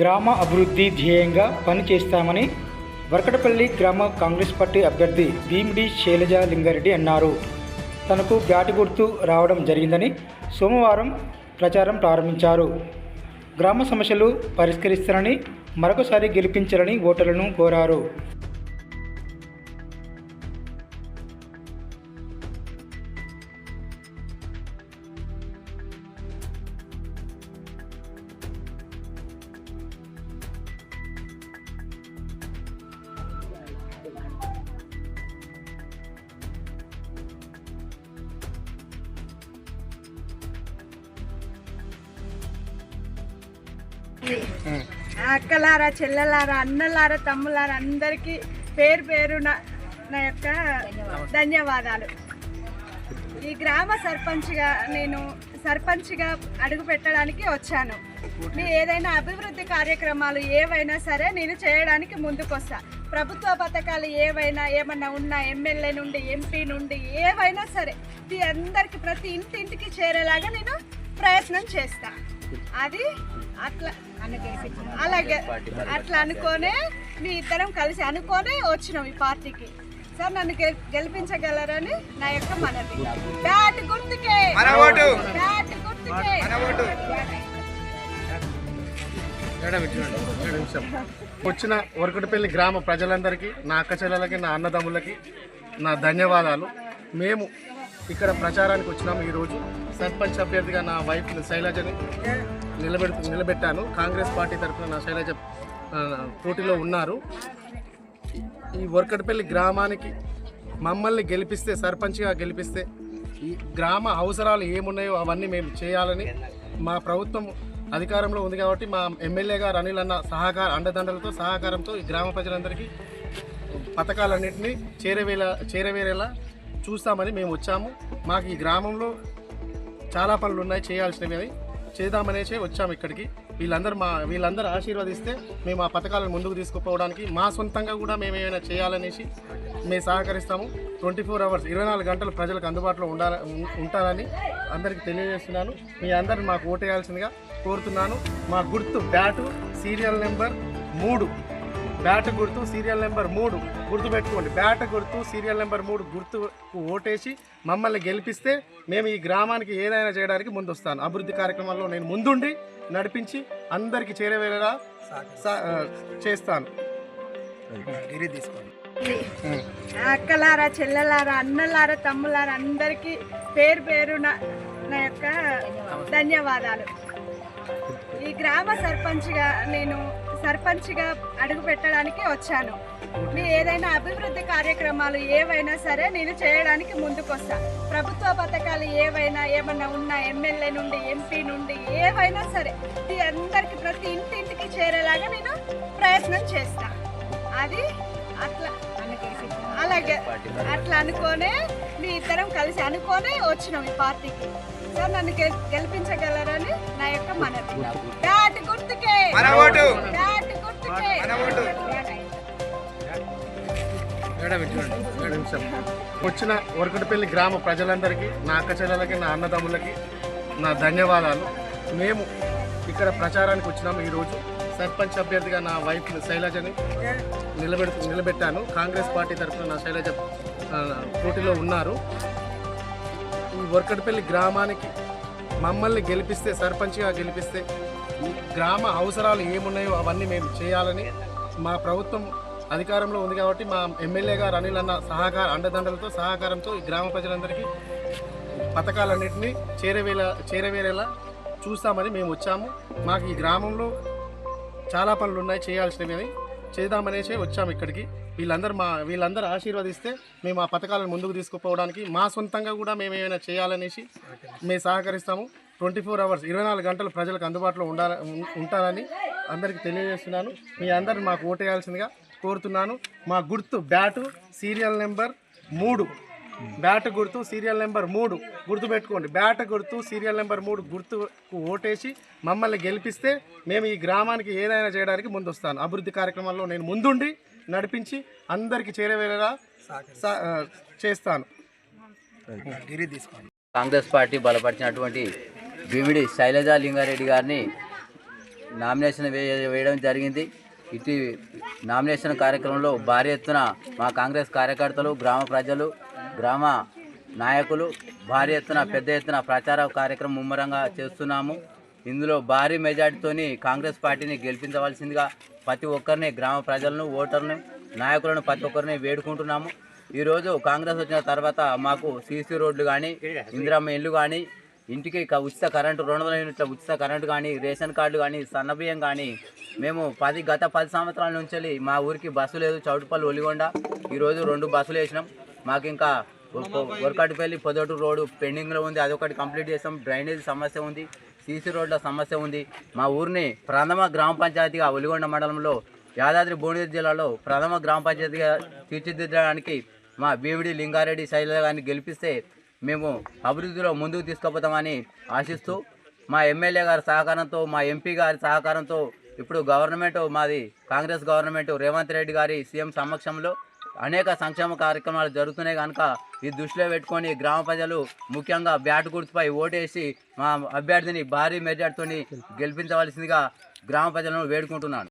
గ్రామ అభివృద్ధి ధ్యేయంగా పనిచేస్తామని వరకటపల్లి గ్రామ కాంగ్రెస్ పార్టీ అభ్యర్థి భీమిడి శైలజ లింగారెడ్డి అన్నారు. తనకు బ్యాటు గుర్తు రావడం జరిగిందని సోమవారం ప్రచారం ప్రారంభించారు. గ్రామ సమస్యలు పరిష్కరిస్తారని మరొకసారి గెలిపించాలని ఓటర్లను కోరారు. అక్కలారా చెల్లెలారా అన్నలారా తమ్ములారా అందరికీ పేరు పేరున నా యొక్క ధన్యవాదాలు. ఈ గ్రామ సర్పంచ్గా నేను సర్పంచ్గా అడుగు పెట్టడానికి వచ్చాను. మీ ఏదైనా అభివృద్ధి కార్యక్రమాలు ఏవైనా సరే నేను చేయడానికి ముందుకొస్తా. ప్రభుత్వ పథకాలు ఏవైనా ఏమన్నా ఉన్నా ఎమ్మెల్యే నుండి ఎంపీ నుండి ఏవైనా సరే అందరికి ప్రతి ఇంటింటికి చేరేలాగా నేను ప్రయత్నం చేస్తా. అది అట్లా అలాగే అట్లా అనుకోనే మీ ఇద్దరం కలిసి అనుకోనే వచ్చినాం ఈ పార్టీకి. సార్ నన్ను గెల్- గెలిపించగలరని నా యొక్క మనవి. బ్యాట్ గుర్తుకే. బ్యాట్ గుర్తుకే. వచ్చిన వరకటిపల్లి గ్రామ ప్రజలందరికీ నా అక్క చెల్లెలకి నా అన్నదమ్ములకి నా ధన్యవాదాలు. మేము ఇక్కడ ప్రచారానికి వచ్చినాము ఈరోజు. సర్పంచ్ అభ్యర్థిగా నా వైఫ్ శైలజని నిలబెడు నిలబెట్టాను. కాంగ్రెస్ పార్టీ తరఫున నా శైలజ పోటీలో ఉన్నారు. ఈ వర్కట్పల్లి గ్రామానికి మమ్మల్ని గెలిపిస్తే సర్పంచ్గా గెలిపిస్తే ఈ గ్రామ అవసరాలు ఏమున్నాయో అవన్నీ మేము చేయాలని మా ప్రభుత్వం అధికారంలో ఉంది కాబట్టి మా ఎమ్మెల్యే గారు అనిల్ అన్న సహకార అండదండలతో సహకారంతో ఈ గ్రామ ప్రజలందరికీ పథకాలన్నింటినీ చేరవేలా చేరవేరేలా చూస్తామని మేము వచ్చాము. మాకు ఈ గ్రామంలో చాలా పనులు ఉన్నాయి చేయాల్సినవి. అవి చేద్దామనేసే వచ్చాము ఇక్కడికి. వీళ్ళందరూ మా వీళ్ళందరూ ఆశీర్వదిస్తే మేము ఆ పథకాలను ముందుకు తీసుకుపోవడానికి మా సొంతంగా కూడా మేము ఏమైనా చేయాలనేసి మేము సహకరిస్తాము. ట్వంటీ ఫోర్ అవర్స్ ఇరవై నాలుగు గంటలు ప్రజలకు అందుబాటులో ఉండాల ఉంటారని అందరికీ తెలియజేస్తున్నాను. మీ అందరిని మాకు ఓటేయాల్సిందిగా కోరుతున్నాను. మా గుర్తు బ్యాటు సీరియల్ నెంబర్ మూడు. బ్యాట్ గుర్తు సీరియల్ నెంబర్ మూడు గుర్తు పెట్టుకోండి బ్యాట్ గుర్తు సీరియల్ నెంబర్ మూడు గుర్తుకు ఓటేసి మమ్మల్ని గెలిపిస్తే మేము ఈ గ్రామానికి ఏదైనా చేయడానికి ముందు వస్తాను అభివృద్ధి కార్యక్రమాల్లో నేను ముందుండి నడిపించి అందరికీ ఆ, చేస్తాను. అక్కలారా చెల్లెలారా అన్నలారా తమ్ములారా అందరికీ పేరు పేరున నా యొక్క ధన్యవాదాలు. ఈ గ్రామ సర్పంచ్గా నేను సర్పంచ్గా అడుగు పెట్టడానికి వచ్చాను. మీ ఏదైనా అభివృద్ధి కార్యక్రమాలు ఏవైనా సరే నేను చేయడానికి ముందుకొస్తా. ప్రభుత్వ పథకాలు ఏవైనా ఏమన్నా ఉన్నా ఎమ్మెల్యే నుండి ఎంపీ నుండి ఏవైనా సరే ఈ అందరికి ప్రతి ఇంటింటికి చేరేలాగా నేను ప్రయత్నం చేస్తా. అది అట్లా అలాగే అట్లా అనుకోనే మీ ఇద్దరం కలిసి అనుకోనే వచ్చినాం ఈ పార్టీకి. సార్ నన్ను గెల్- గెలిపించగలరని నా యొక్క మనవి. గుర్తుకే. నిమిషం. వచ్చిన వరకటిపల్లి గ్రామ ప్రజలందరికీ నా అక్క చెల్లెలకి నా అన్నదమ్ములకి నా ధన్యవాదాలు. మేము ఇక్కడ ప్రచారానికి వచ్చినాము ఈరోజు. సర్పంచ్ అభ్యర్థిగా నా వైఫ్ శైలజని నిలబెడు నిలబెట్టాను. కాంగ్రెస్ పార్టీ తరఫున నా శైలజ పోటీలో ఉన్నారు. ఈ వరకటిపల్లి గ్రామానికి మమ్మల్ని గెలిపిస్తే సర్పంచ్గా గెలిపిస్తే గ్రామ అవసరాలు ఏమున్నాయో అవన్నీ మేము చేయాలని మా ప్రభుత్వం అధికారంలో ఉంది కాబట్టి మా ఎమ్మెల్యే గారు అనిల్ అన్న సహకార అండదండలతో సహకారంతో ఈ గ్రామ ప్రజలందరికీ పథకాలన్నింటినీ చేరవేలా చేరవేరేలా చూస్తామని మేము వచ్చాము. మాకు ఈ గ్రామంలో చాలా పనులు ఉన్నాయి చేయాల్సినవి అని చేద్దామనేసే వచ్చాము ఇక్కడికి. వీళ్ళందరూ మా వీళ్ళందరూ ఆశీర్వదిస్తే మేము ఆ పథకాలను ముందుకు తీసుకుపోవడానికి మా సొంతంగా కూడా మేము ఏమైనా చేయాలనేసి మేము సహకరిస్తాము. ట్వంటీ ఫోర్ అవర్స్ ఇరవై నాలుగు గంటలు ప్రజలకు అందుబాటులో ఉండాల ఉంటారని అందరికీ తెలియజేస్తున్నాను. మీ అందరిని మాకు ఓటేయాల్సిందిగా కోరుతున్నాను. మా గుర్తు బ్యాటు సీరియల్ నెంబర్ మూడు. బ్యాట్ గుర్తు సీరియల్ నెంబర్ మూడు. గుర్తు పెట్టుకోండి. బ్యాట్ గుర్తు సీరియల్ నెంబర్ మూడు గుర్తుకు ఓటేసి మమ్మల్ని గెలిపిస్తే మేము ఈ గ్రామానికి ఏదైనా చేయడానికి ముందు వస్తాను అభివృద్ధి కార్యక్రమాల్లో నేను ముందుండి నడిపించి అందరికీ ఆ, చేస్తాను. కాంగ్రెస్ పార్టీ బలపరిచినటువంటి భీమిడి శైలజా లింగారెడ్డి గారిని నామినేషన్ వే వేయడం జరిగింది. ఇటు నామినేషన్ కార్యక్రమంలో భారీ ఎత్తున మా కాంగ్రెస్ కార్యకర్తలు గ్రామ ప్రజలు గ్రామ నాయకులు భారీ ఎత్తున పెద్ద ఎత్తున ప్రచార కార్యక్రమం ముమ్మరంగా చేస్తున్నాము. ఇందులో భారీ మెజార్టీతోని కాంగ్రెస్ పార్టీని గెలిపించవలసిందిగా ప్రతి ఒక్కరిని గ్రామ ప్రజలను ఓటర్ని నాయకులను ప్రతి ఒక్కరిని వేడుకుంటున్నాము. ఈరోజు కాంగ్రెస్ వచ్చిన తర్వాత మాకు సీసీ రోడ్లు కానీ ఇందిరమ్మ ఇల్లు కానీ ఇంటికి ఉచిత కరెంటు రెండు వందల యూనిట్ల ఉచిత కరెంటు కానీ రేషన్ కార్డు కానీ సన్నబియ్యం కానీ మేము పది గత పది సంవత్సరాల నుంచి మా ఊరికి బస్సు లేదు చౌటుపల్లి ఒలిగొండ. ఈరోజు రెండు బస్సులు వేసినాం. మాకు ఇంకా వర్కాటిపల్లి పొదటు రోడ్డు పెండింగ్లో ఉంది. అదొకటి కంప్లీట్ చేసాం. డ్రైనేజ్ సమస్య ఉంది. సీసీ రోడ్ల సమస్య ఉంది. మా ఊరిని ప్రథమ గ్రామ పంచాయతీగా ఒలిగొండ మండలంలో యాదాద్రి భువనగిరి జిల్లాలో ప్రథమ గ్రామ పంచాయతీగా తీర్చిదిద్దడానికి మా బీవిడి లింగారెడ్డి శైలజ గారిని గెలిపిస్తే మేము అభివృద్ధిలో ముందుకు తీసుకుపోతామని ఆశిస్తూ మా ఎమ్మెల్యే గారి సహకారంతో మా ఎంపీ గారి సహకారంతో ఇప్పుడు గవర్నమెంట్ మాది కాంగ్రెస్ గవర్నమెంట్ రేవంత్ రెడ్డి గారి సీఎం సమక్షంలో అనేక సంక్షేమ కార్యక్రమాలు జరుగుతున్నాయి కనుక ఈ దృష్టిలో పెట్టుకొని గ్రామ ప్రజలు ముఖ్యంగా బ్యాట్ గుర్తుపై ఓటేసి మా అభ్యర్థిని భారీ మెజార్టీతో గెలిపించవలసిందిగా గ్రామ ప్రజలను వేడుకుంటున్నాను.